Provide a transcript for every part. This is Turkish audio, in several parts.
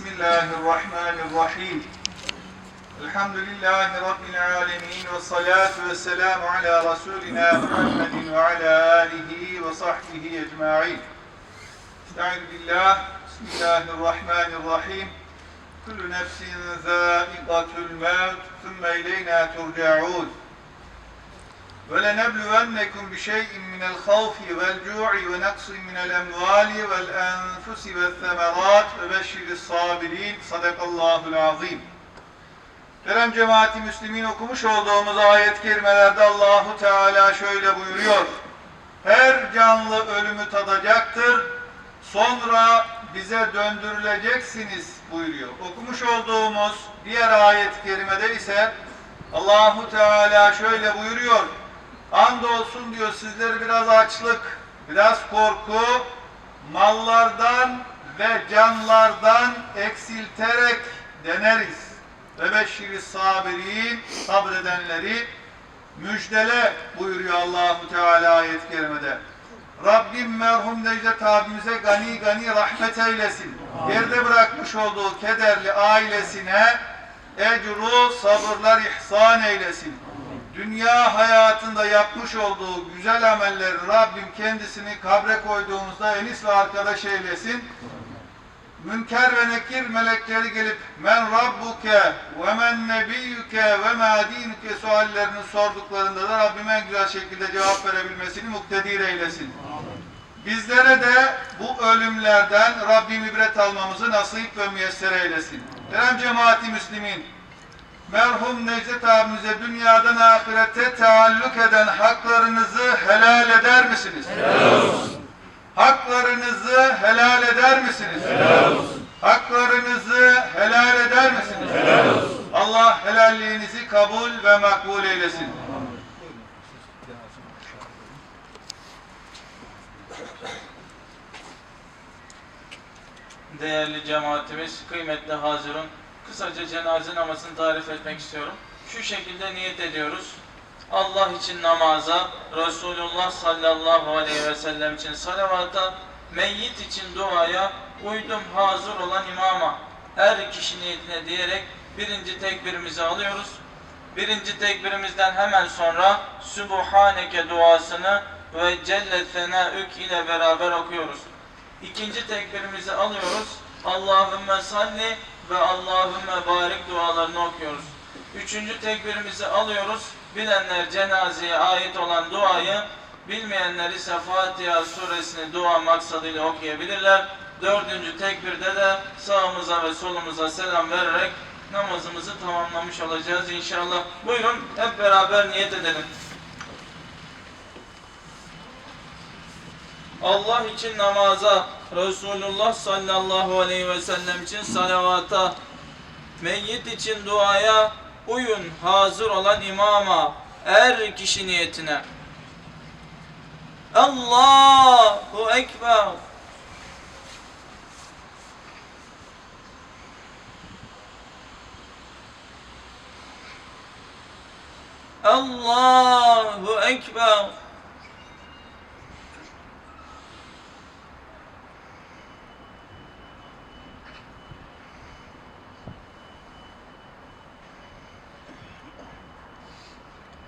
بسم الله الرحمن الرحيم. الحمد لله رب العالمين والصلاة والسلام على رسولنا محمد وعلى آله وصحبه أجمعين. استعين بالله بسم الله الرحمن الرحيم. كل نفس ذائقة الموت ثم إلينا ترجعون. ولنبلونكم بشيء من الخوف والجوع ونقص من الأموال والأنفس والثمرات وبشر الصابرين صدق الله العظيم Kerem cemaati Müslümin okumuş olduğumuz ayet-i kerimelerde Allahu Teala şöyle buyuruyor. Her canlı ölümü tadacaktır. Sonra bize döndürüleceksiniz buyuruyor. Okumuş olduğumuz diğer ayet-i kerimede ise Allahu Teala şöyle buyuruyor. Andolsun diyor sizleri biraz açlık, biraz korku, mallardan ve canlardan eksilterek deneriz. Ve beşşiri sabirin, sabredenleri müjdele buyuruyor Allahu Teala ayet-i kerimede. Rabbim merhum Necdet abimize gani gani rahmet eylesin. Geride bırakmış olduğu kederli ailesine ecru sabırlar ihsan eylesin. Dünya hayatında yapmış olduğu güzel amelleri Rabbim kendisini kabre koyduğumuzda enis ve arkadaş eylesin. Münker ve nekir melekleri gelip men rabbuke ve men nebiyyüke ve ma dinuke suallerini sorduklarında da Rabbim en güzel şekilde cevap verebilmesini muktedir eylesin. Bizlere de bu ölümlerden Rabbim ibret almamızı nasip ve müyesser eylesin. Kerem cemaati Müslümin, merhum Necdet abimize dünyadan ahirete taalluk eden haklarınızı helal eder misiniz? Helal olsun. Haklarınızı helal eder misiniz? Helal olsun. Haklarınızı helal eder misiniz? Helal olsun. Allah helalliğinizi kabul ve makbul eylesin. Değerli cemaatimiz, kıymetli hazırın, kısaca cenaze namazını tarif etmek istiyorum. Şu şekilde niyet ediyoruz. Allah için namaza, Resulullah sallallahu aleyhi ve sellem için salavata, meyyit için duaya, uydum hazır olan imama, her kişi niyetine diyerek birinci tekbirimizi alıyoruz. Birinci tekbirimizden hemen sonra Sübhaneke duasını ve Celle Senaük ile beraber okuyoruz. İkinci tekbirimizi alıyoruz. Allahümme salli ve Allahümme barik dualarını okuyoruz. Üçüncü tekbirimizi alıyoruz. Bilenler cenazeye ait olan duayı, bilmeyenler ise Fatiha suresini dua maksadıyla okuyabilirler. Dördüncü tekbirde de sağımıza ve solumuza selam vererek namazımızı tamamlamış olacağız inşallah. Buyurun hep beraber niyet edelim. Allah için namaza, Resulullah sallallahu aleyhi ve sellem için salavata, meyyit için duaya, uyun hazır olan imama, er kişi niyetine. Allahu Ekber. Allahu Ekber.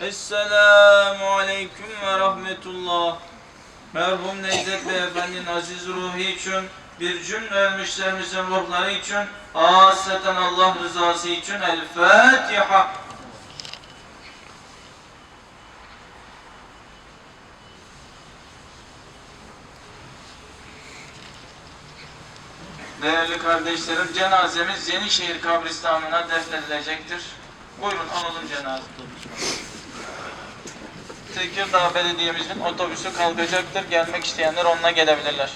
Esselamu Aleyküm ve Rahmetullah. Merhum Necdet Beyefendi'nin aziz ruhu için, bir cümle ölmüşlerimizin ruhları için, aseten Allah rızası için El Fatiha. Değerli kardeşlerim, cenazemiz Yenişehir kabristanlığına defnedilecektir. Buyurun alalım cenaze. Tekirdağ Belediye'mizin otobüsü kalkacaktır. Gelmek isteyenler onunla gelebilirler.